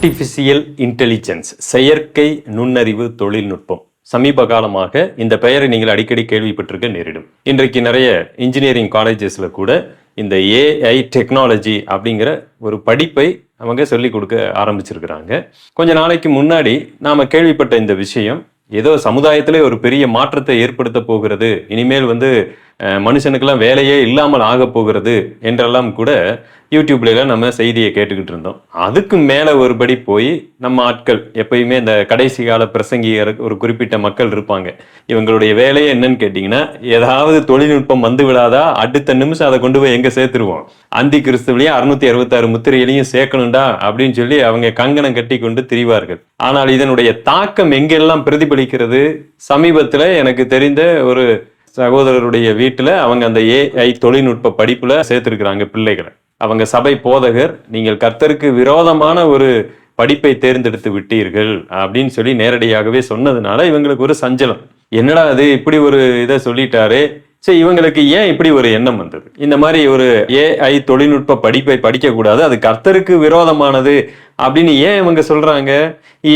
Artificial intelligence செயற்கை நுண்ணறிவு தொழில்நுட்பம். சமீப காலமாக இந்த பெயரை நீங்கள் அடிக்கடி கேள்விப்பட்டிருக்க நேரிடும். இன்றைக்கு நிறைய இன்ஜினியரிங் காலேஜஸில் கூட இந்த ஏஐ டெக்னாலஜி அப்படிங்கிற ஒரு படிப்பை அவங்க சொல்லிக் கொடுக்க ஆரம்பிச்சிருக்கிறாங்க. கொஞ்ச நாளைக்கு முன்னாடி நாம் கேள்விப்பட்ட இந்த விஷயம் ஏதோ சமுதாயத்திலே ஒரு பெரிய மாற்றத்தை ஏற்படுத்த போகிறது. இனிமேல் வந்து மனுஷனுக்கெல்லாம் வேலையே இல்லாமல் ஆக போகிறது என்றெல்லாம் கூட யூடியூப்லலாம் நம்ம செய்தியை கேட்டுக்கிட்டு இருந்தோம். அதுக்கு மேலே ஒருபடி போய் நம்ம ஆட்கள் எப்பயுமே இந்த கடைசி கால பிரசங்கியர் ஒரு குறிப்பிட்ட மக்கள் இருப்பாங்க. இவங்களுடைய வேலையே என்னன்னு கேட்டிங்கன்னா ஏதாவது தொழில்நுட்பம் வந்து விடாதா அடுத்த நிமிஷம் அதை கொண்டு போய் எங்கே சேர்த்துருவோம்? அந்தி கிறிஸ்துவிலையும் அறுநூத்தி அறுபத்தாறு முத்திரையிலையும் சேர்க்கணும்டா அப்படின்னு சொல்லி அவங்க கங்கணம் கட்டி கொண்டு திரிவார்கள். ஆனால் இதனுடைய தாக்கம் எங்கெல்லாம் பிரதிபலிக்கிறது? சமீபத்தில் எனக்கு தெரிந்த ஒரு சகோதரருடைய வீட்டில் அவங்க அந்த ஏஐ தொழில்நுட்ப படிப்புல சேர்த்திருக்கிறாங்க பிள்ளைகளை. அவங்க சபை போதகர் நீங்கள் கர்த்தருக்கு விரோதமான ஒரு படிப்பை தேர்ந்தெடுத்து விட்டீர்கள் அப்படின்னு சொல்லி நேரடியாகவே சொன்னதுனால இவங்களுக்கு ஒரு சஞ்சலம். என்னடா அது இப்படி ஒரு இதை சொல்லிட்டாரு? சரி இவங்களுக்கு ஏன் இப்படி ஒரு எண்ணம் வந்தது? இந்த மாதிரி ஒரு ஏஐ தொழில்நுட்ப படிப்பை படிக்க கூடாது அது கர்த்தருக்கு விரோதமானது அப்படின்னு ஏன் இவங்க சொல்றாங்க?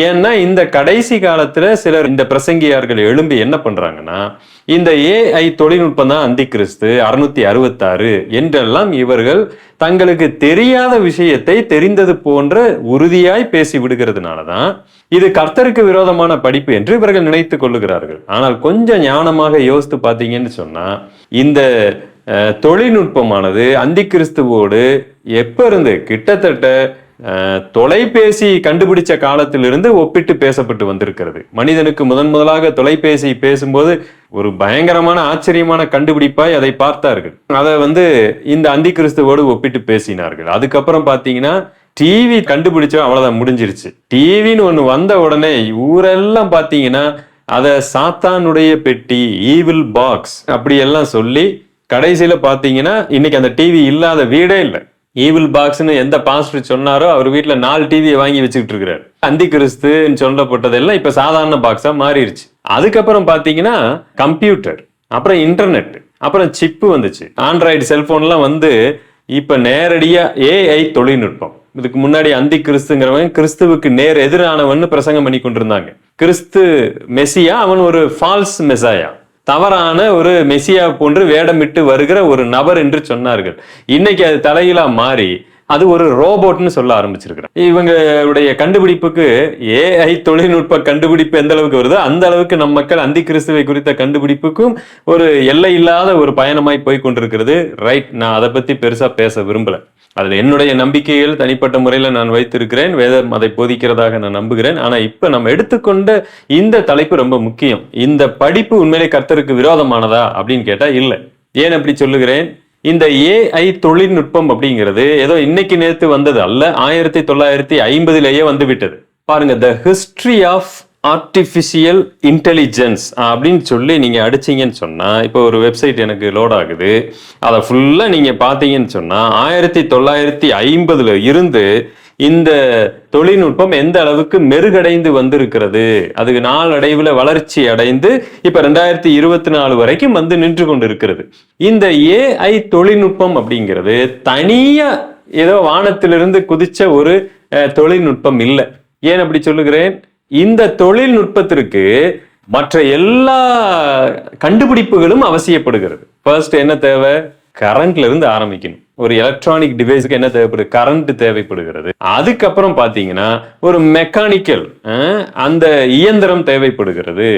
ஏன்னா இந்த கடைசி காலத்துல சிலர் இந்த பிரசங்கியார்கள் எழும்பி என்ன பண்றாங்கன்னா இந்த ஏஐ தொழில்நுட்பம் தான் அந்தி கிறிஸ்து அறுநூத்தி அறுபத்தாறு என்றெல்லாம் இவர்கள் தங்களுக்கு தெரியாத விஷயத்தை தெரிந்தது போன்ற உறுதியாய் பேசி விடுகிறதுனாலதான் இது கர்த்தருக்கு விரோதமான படிப்பு என்று இவர்கள் நினைத்துக் கொள்ளுகிறார்கள். ஆனால் கொஞ்சம் ஞானமாக யோசித்து பார்த்தீங்கன்னு சொன்னா இந்த தொழில்நுட்பமானது அந்தி கிறிஸ்துவோடு எப்ப இருந்து கிட்டத்தட்ட தொலைபேசி கண்டுபிடிச்ச காலத்திலிருந்து ஒப்பிட்டு பேசப்பட்டு வந்திருக்கிறது. மனிதனுக்கு முதன் முதலாக தொலைபேசி பேசும்போது ஒரு பயங்கரமான ஆச்சரியமான கண்டுபிடிப்பாய் அதை பார்த்தார்கள். அதை வந்து இந்த அந்தி கிறிஸ்துவோடு ஒப்பிட்டு பேசினார்கள். அதுக்கப்புறம் பார்த்தீங்கன்னா டிவி கண்டுபிடிச்சோம் அவ்வளோதான் முடிஞ்சிருச்சு. டிவின்னு ஒன்று வந்த உடனே ஊரெல்லாம் பார்த்தீங்கன்னா அதை சாத்தானுடைய பெட்டி ஈவில் பாக்ஸ் அப்படி எல்லாம் சொல்லி கடைசியில் பார்த்தீங்கன்னா இன்னைக்கு அந்த டிவி இல்லாத வீடே இல்லை. ஈவில் பாக்ஸ்னு எந்த பாஸ்டர் சொன்னாரோ அவர் வீட்டில் நாலு டிவியை வாங்கி வச்சுக்கிட்டு இருக்கிறார் அந்தி கிறிஸ்துன்னு சொல்லப்பட்டதெல்லாம் இப்போ சாதாரண பாக்ஸாக மாறிடுச்சு அதுக்கப்புறம் பார்த்தீங்கன்னா கம்ப்யூட்டர் அப்புறம் இன்டர்நெட் அப்புறம் சிப்பு வந்துச்சு. ஆண்ட்ராய்டு செல்போன்லாம் வந்து இப்போ நேரடியாக ஏஐ தொழில்நுட்பம். இதுக்கு முன்னாடி அந்தி கிறிஸ்துங்கிறவன் கிறிஸ்துவுக்கு நேர் எதிரானவன்னு பிரசங்கம் பண்ணி கொண்டிருந்தாங்க. கிறிஸ்து மெஸ்ஸியா அவன் ஒரு ஃபால்ஸ் மெசாயா தவறான ஒரு மெசியா போன்று வேடமிட்டு வருகிற ஒரு நபர் என்று சொன்னார்கள். இன்னைக்கு அது தலையிலா மாறி அது ஒரு ரோபோட்னு சொல்ல ஆரம்பிச்சிருக்கிறேன். இவங்களுடைய கண்டுபிடிப்புக்கு ஏஐ தொழில்நுட்ப கண்டுபிடிப்பு எந்த அளவுக்கு வருதோ அந்த அளவுக்கு நம் மக்கள் அந்தி கிறிஸ்துவை குறித்த கண்டுபிடிப்புக்கும் ஒரு எல்லை இல்லாத ஒரு பயணமாய் போய் கொண்டிருக்கிறது. ரைட் நான் அதை பத்தி பெருசா பேச விரும்பல. அதுல என்னுடைய நம்பிக்கைகள் தனிப்பட்ட முறையில நான் வைத்திருக்கிறேன். வேதம் அதை போதிக்கிறதாக நான் நம்புகிறேன். ஆனா இப்ப நம்ம எடுத்துக்கொண்ட இந்த தலைப்பு ரொம்ப முக்கியம். இந்த படிப்பு உண்மையிலே கர்த்தருக்கு விரோதமானதா அப்படின்னு கேட்டா இல்லை. ஏன் அப்படி சொல்லுகிறேன்? இந்த ஏஐ தொழில்நுட்பம் அப்படிங்கிறது ஏதோ இன்னைக்கு நேற்று வந்தது அல்ல ஆயிரத்தி தொள்ளாயிரத்தி ஐம்பதுலேயே வந்து விட்டது பாருங்க the history of artificial intelligence அப்படின்னு சொல்லி நீங்கள் அடிச்சீங்கன்னு சொன்னால் இப்போ ஒரு வெப்சைட் எனக்கு லோட் ஆகுது. அதை ஃபுல்லாக நீங்கள் பார்த்தீங்கன்னு சொன்னால் ஆயிரத்தி தொள்ளாயிரத்தி ஐம்பதுல இருந்து இந்த தொழில்நுட்பம் எந்த அளவுக்கு மெருகடைந்து வந்திருக்கிறது? அதுக்கு நாளடைவில் வளர்ச்சி அடைந்து இப்ப ரெண்டாயிரத்தி இருபத்தி நாலு வரைக்கும் வந்து நின்று கொண்டு இருக்கிறது இந்த ஏஐ தொழில்நுட்பம் அப்படிங்கிறது தனியா ஏதோ வானத்திலிருந்து குதிச்ச ஒரு தொழில்நுட்பம் இல்லை. ஏன் அப்படி சொல்லுகிறேன்? இந்த தொழில்நுட்பத்திற்கு மற்ற எல்லா கண்டுபிடிப்புகளும் அவசியப்படுகிறது. ஃபர்ஸ்ட் என்ன தேவை? கரண்ட்ல இருந்து ஆரம்பிக்கணும். ஒரு எலக்ட்ரானிக் டிவைஸுக்கு என்ன தேவைப்படுது? கரண்ட் தேவைப்படுகிறது. அதுக்கப்புறம் பார்த்தீங்கன்னா ஒரு மெக்கானிக்கல் அந்த இயந்திரம் தேவைப்படுகிறது.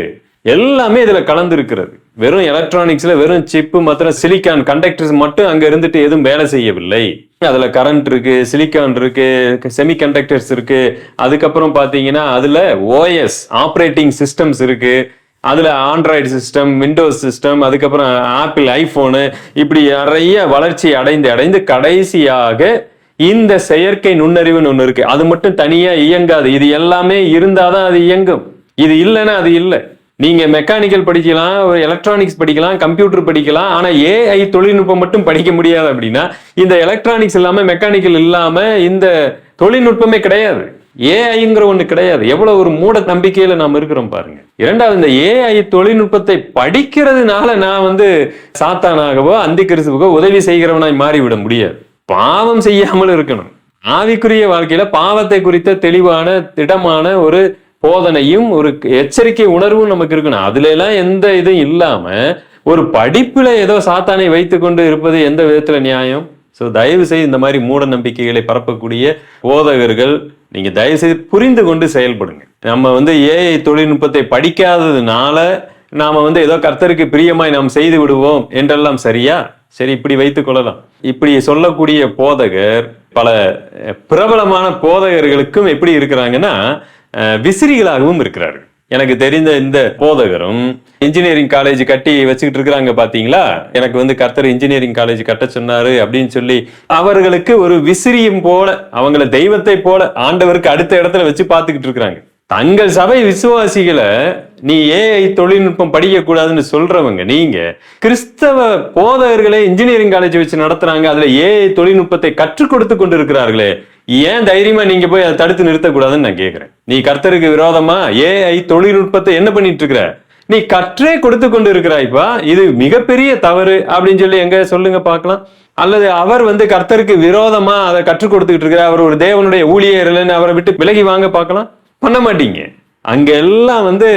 எல்லாமே இதில் கலந்து இருக்கிறது வெறும் எலக்ட்ரானிக்ஸில் வெறும் சிப்பு மாத்திரம் சிலிக்கான் கண்டக்டர்ஸ் மட்டும் அங்கே இருந்துட்டு எதுவும் வேலை செய்யவில்லை. அதில் கரண்ட் இருக்கு சிலிக்கான் இருக்கு செமி கண்டக்டர்ஸ் இருக்கு. அதுக்கப்புறம் பார்த்தீங்கன்னா அதில் ஓஎஸ் ஆப்ரேட்டிங் சிஸ்டம்ஸ் இருக்கு. அதில் ஆண்ட்ராய்டு சிஸ்டம் விண்டோஸ் சிஸ்டம் அதுக்கப்புறம் ஆப்பிள் ஐஃபோனு இப்படி நிறைய வளர்ச்சி அடைந்து அடைந்து கடைசியாக இந்த செயற்கை நுண்ணறிவுன்னு ஒன்று இருக்குது அது மட்டும் தனியாக இயங்காது. இது எல்லாமே இருந்தால் தான் அது இயங்கும். இது இல்லைன்னா அது இல்லை. நீங்க மெக்கானிக்கல் படிக்கலாம் எலக்ட்ரானிக்ஸ் படிக்கலாம் கம்ப்யூட்டர் படிக்கலாம் ஆனா ஏஐ தொழில்நுட்பம் மட்டும் படிக்க முடியாது அப்படின்னா இந்த எலக்ட்ரானிக்ஸ் இல்லாம மெக்கானிக்கல் இல்லாம இந்த தொழில்நுட்பமே கிடையாது. ஏஐங்கிற ஒன்று கிடையாது. எவ்வளோ ஒரு மூட நம்பிக்கையில் நாம் இருக்கிறோம் பாருங்க. இரண்டாவது இந்த ஏஐ தொழில்நுட்பத்தை படிக்கிறதுனால நான் வந்து சாத்தானாகவோ அந்தி கிறிஸ்துவோ உதவி செய்கிறவனாய் மாறிவிட முடியாது. பாவம் செய்யாமல் இருக்கணும். ஆவிக்குரிய வாழ்க்கையில பாவத்தை குறித்த தெளிவான திடமான ஒரு போதனையும் ஒரு எச்சரிக்கை உணர்வும் நமக்கு இருக்கணும். அதுல எல்லாம் எந்த இதுவும் இல்லாம ஒரு படிப்புல ஏதோ சாத்தானை வைத்துக்கொண்டு இருப்பது எந்த விதத்துல நியாயம்? ஸோ தயவு செய்து இந்த மாதிரி மூட நம்பிக்கைகளை பரப்பக்கூடிய போதகர்கள் நீங்க தயவு செய்து புரிந்து கொண்டு செயல்படுங்க. நம்ம வந்து ஏஐ தொழில்நுட்பத்தை படிக்காததுனால நாம வந்து ஏதோ கர்த்தருக்கு பிரியமாய் நாம் செய்து விடுவோம் என்றெல்லாம் சரியா? சரி இப்படி வைத்துக் கொள்ளலாம். இப்படி சொல்லக்கூடிய போதகர் பல பிரபலமான போதகர்களுக்கும் எப்படி இருக்கிறாங்கன்னா விசிறிகளாகவும் இருக்கிறார்கள். எனக்கு தெரிந்த இந்த போதகரும் இன்ஜினியரிங் காலேஜ் கட்டி வச்சுக்கிட்டு இருக்கிறாங்க பாத்தீங்களா? எனக்கு வந்து கர்த்தர் இன்ஜினியரிங் காலேஜ் கட்ட சொன்னாரு அப்படின்னு சொல்லி அவர்களுக்கு ஒரு விசிறியும் போல அவங்கள தெய்வத்தை போல ஆண்டவருக்கு அடுத்த இடத்துல வச்சு பார்த்துக்கிட்டு இருக்கிறாங்க. தங்கள் சபை விசுவாசிகளை நீ ஏஐ தொழில்நுட்பம் படிக்க கூடாதுன்னு சொல்றவங்க நீங்க கிறிஸ்தவ போதகர்களே இன்ஜினியரிங் காலேஜ் வச்சு நடத்துறாங்க அதுல ஏஐ தொழில்நுட்பத்தை கற்றுக் கொடுத்து கொண்டு இருக்கிறார்களே ஏன் தைரியமா நீங்க போய் அதை தடுத்து நிறுத்தக்கூடாதுன்னு நான் கேட்கிறேன் நீ கர்த்தருக்கு விரோதமா ஏஐ தொழில்நுட்பத்தை என்ன பண்ணிட்டு இருக்கிற நீ கற்றே கொடுத்து கொண்டு இருக்கிறாய்ப்பா இது மிகப்பெரிய தவறு அப்படின்னு சொல்லி எங்க சொல்லுங்க பார்க்கலாம். அல்லது அவர் வந்து கர்த்தருக்கு விரோதமா அதை கற்றுக் கொடுத்துக்கிட்டு இருக்கிறார் அவர் ஒரு தேவனுடைய ஊழியர் அவரை விட்டு விலகி வாங்க பார்க்கலாம். பண்ண மாட்டீங்க. அங்க எல்லாம் வந்து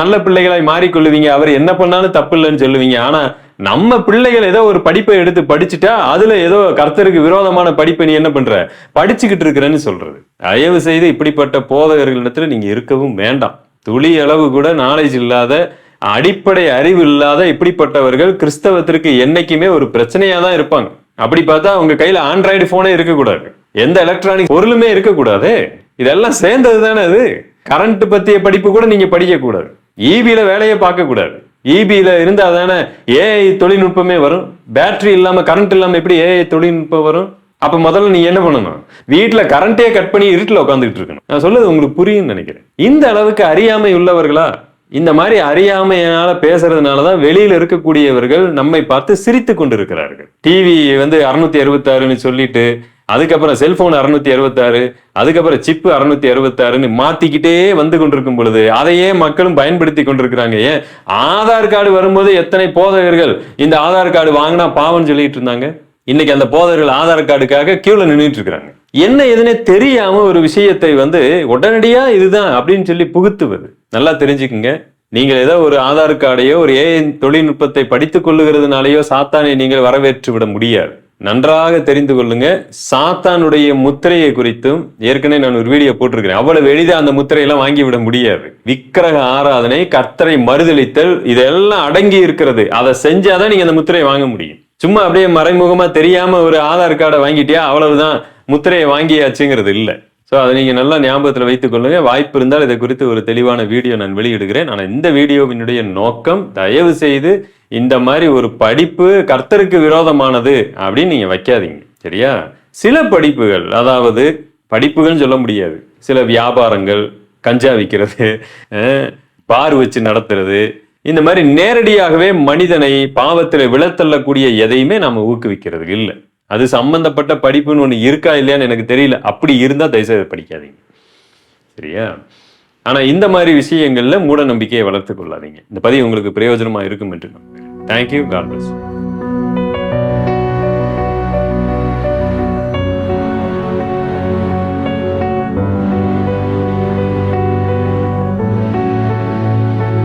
நல்ல பிள்ளைகளாய் மாறிக்கொள்ளுவீங்க. அவர் என்ன பண்ணாலும் தப்பு இல்லைன்னு சொல்லுவீங்க. ஆனா நம்ம பிள்ளைகள் ஏதோ ஒரு படிப்பை எடுத்து படிச்சுட்டா அதுல ஏதோ கர்த்தருக்கு விரோதமான படிப்பை நீ என்ன பண்ற? படிச்சுக்கிட்டு இருக்கிறேன்னு சொல்றது. தயவு செய்து இப்படிப்பட்ட போதகர்களிடத்துல நீங்க இருக்கவும் வேண்டாம். துளி அளவு கூட நாலேஜ் இல்லாத அடிப்படை அறிவு இல்லாத இப்படிப்பட்டவர்கள் கிறிஸ்தவத்திற்கு என்னைக்குமே ஒரு பிரச்சனையா தான் இருப்பாங்க. அப்படி பார்த்தா அவங்க கையில ஆண்ட்ராய்டு போனே இருக்கக்கூடாது. எந்த எலக்ட்ரானிக் பொருளுமே இருக்கக்கூடாது. இதெல்லாம் சேர்ந்தது தானே அது? கரண்ட் பத்திய படிப்பு கூட நீங்க படிக்க கூடாது ஈவியில வேலையை பார்க்க கூடாது இபியில் இருந்தால் தானே ஏஐ தொழில்நுட்பமே வரும். பேட்டரி இல்லாமல் கரண்ட் இல்லாமல் எப்படி ஏஐ தொழில்நுட்பம் வரும்? அப்போ முதல்ல நீ என்ன பண்ணணும்? வீட்டில் கரண்ட்டே கட் பண்ணி இருட்டில் உட்காந்துக்கிட்டு இருக்கணும். நான் சொல்லுது உங்களுக்கு புரியும்னு நினைக்கிறேன். இந்த அளவுக்கு அறியாமை உள்ளவர்களா? இந்த மாதிரி அறியாமையினால பேசுறதுனாலதான் வெளியில் இருக்கக்கூடியவர்கள் நம்மை பார்த்து சிரித்து கொண்டிருக்கிறார்கள். டிவி வந்து அறுநூத்தி அறுபத்தாறுன்னு சொல்லிட்டு அதுக்கப்புறம் செல்போன் அறுநூத்தி அறுபத்தாறு அதுக்கப்புறம் சிப்பு அறுநூத்தி அறுபத்தாறுன்னு மாத்திக்கிட்டே வந்து கொண்டிருக்கும் பொழுது அதையே மக்களும் பயன்படுத்தி கொண்டிருக்கிறாங்க. ஏன்? ஆதார் கார்டு வரும்போது எத்தனை போதகர்கள் இந்த ஆதார் கார்டு வாங்கினா பாவம்னு சொல்லிட்டு இருந்தாங்க? இன்னைக்கு அந்த போதகர்கள் ஆதார் கார்டுக்காக கியூல நின்றுட்டு இருக்கிறாங்க. என்ன எதுனே தெரியாம ஒரு விஷயத்தை வந்து உடனடியா இதுதான் அப்படின்னு சொல்லி புகுத்துவது. நல்லா தெரிஞ்சுக்குங்க. நீங்கள் ஏதோ ஒரு ஆதார் கார்டையோ ஒரு ஏஐ தொழில்நுட்பத்தை படித்துக் கொள்ளுகிறதுனாலேயோ சாத்தானை நீங்கள் வரவேற்று விட முடியாது. நன்றாக தெரிந்து கொள்ளுங்க. சாத்தானுடைய முத்திரையை குறித்தும் ஏற்கனவே நான் ஒரு வீடியோ போட்டிருக்கிறேன். அவ்வளவு எளிதாக அந்த முத்திரையெல்லாம் வாங்கி விட முடியாது. விக்கிரக ஆராதனை கர்த்தரை மறுதளித்தல் இதெல்லாம் அடங்கி இருக்கிறது. அதை செஞ்சாதான் நீங்க அந்த முத்திரையை வாங்க முடியும். சும்மா அப்படியே மறைமுகமா தெரியாம ஒரு ஆதார் கார்டை வாங்கிட்டியா? அவ்வளவுதான். முத்திரையை வாங்கியாச்சுங்கிறது இல்லை. ஸோ அதை நீங்கள் நல்லா ஞாபகத்தில் வைத்துக் கொள்ளுங்கள் வாய்ப்பு இருந்தால் இதை குறித்து ஒரு தெளிவான வீடியோ நான் வெளியிடுகிறேன். ஆனால் இந்த வீடியோவினுடைய நோக்கம் தயவு செய்து இந்த மாதிரி ஒரு படிப்பு கர்த்தருக்கு விரோதமானது அப்படின்னு நீங்கள் வைக்காதீங்க. சரியா? சில படிப்புகள் அதாவது படிப்புகள்னு சொல்ல முடியாது. சில வியாபாரங்கள் கஞ்சா விற்கிறது பார் வச்சு நடத்துறது இந்த மாதிரி நேரடியாகவே மனிதனை பாவத்தில் விழத்தள்ளக்கூடிய எதையுமே நாம் ஊக்குவிக்கிறது இல்லை. அது சம்பந்தப்பட்ட படிப்புன்னு ஒன்று இருக்கா இல்லையான்னு எனக்கு தெரியல. அப்படி இருந்தா தயவுசெய்து படிக்காதீங்க. சரியா? ஆனா இந்த மாதிரி விஷயங்கள்ல மூட நம்பிக்கையை வளர்த்துக் கொள்ளாதீங்க. இந்த பதிவு உங்களுக்கு பிரயோஜனமா இருக்கும் என்று நம்புகிறேன். Thank you God plus